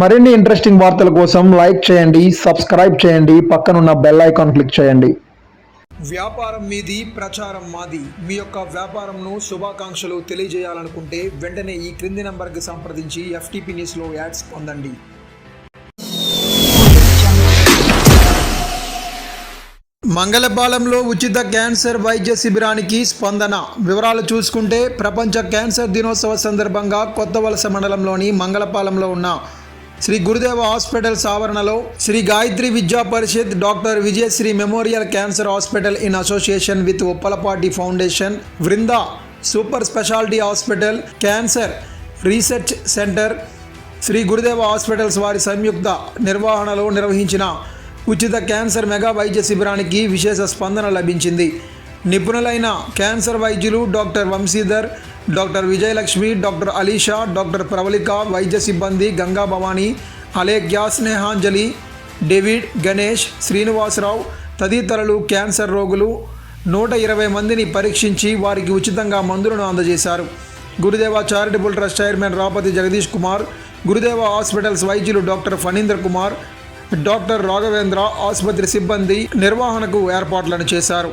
మరిన్ని ఇంట్రెస్టింగ్ వార్తల కోసం లైక్ చేయండి సబ్స్క్రైబ్ చేయండి పక్కనున్న బెల్ ఐకాన్ క్లిక్ చేయండి. వ్యాపారం మీది ప్రచారం మాది. మీ యొక్క వ్యాపారంను శుభాకాంక్షలు తెలియజేయాలనుకుంటే వెంటనే ఈ క్రింది నంబర్కి సంప్రదించి ఎఫ్టీపీ న్యూస్లో యాడ్స్ పొందండి. మంగళపాలెంలో ఉచిత క్యాన్సర్ వైద్య శిబిరానికి స్పందన. వివరాలు చూసుకుంటే ప్రపంచ క్యాన్సర్ దినోత్సవ సందర్భంగా కొత్త వలస మండలంలోని మంగళపాలెంలో ఉన్న శ్రీ గురుదేవ హాస్పిటల్స్ ఆవరణలో Shri Gayatri Vidya Parishad doctor Vijayashri memorial cancer hospital in association with Uppalapati foundation Vrinda super speciality hospital cancer research centre Shri Gurudeva hospitals వారి సంయుక్త నిర్వహణలో నిర్వహించిన ఉచిత క్యాన్సర్ మెగా వైద్య శిబిరానికి విశేష స్పందన లభించింది. నిపుణులైన క్యాన్సర్ వైద్యులు doctor Vamshidhar doctor Vijayalakshmi doctor Alisha doctor Pravallika వైద్య సిబ్బంది గంగా భవానీ అలేఖ్య స్నేహాంజలి డేవిడ్ గణేష్ శ్రీనివాసరావు తదితరులు క్యాన్సర్ రోగులు నూట ఇరవై మందిని పరీక్షించి వారికి ఉచితంగా మందులను అందజేశారు. Gurudeva charitable trust chairman Rapathi Jagadish Kumar Gurudeva hospitals వైద్యులు డాక్టర్ ఫణీంద్ర కుమార్ డాక్టర్ రాఘవేంద్ర ఆసుపత్రి సిబ్బంది నిర్వహణకు ఏర్పాట్లను చేశారు.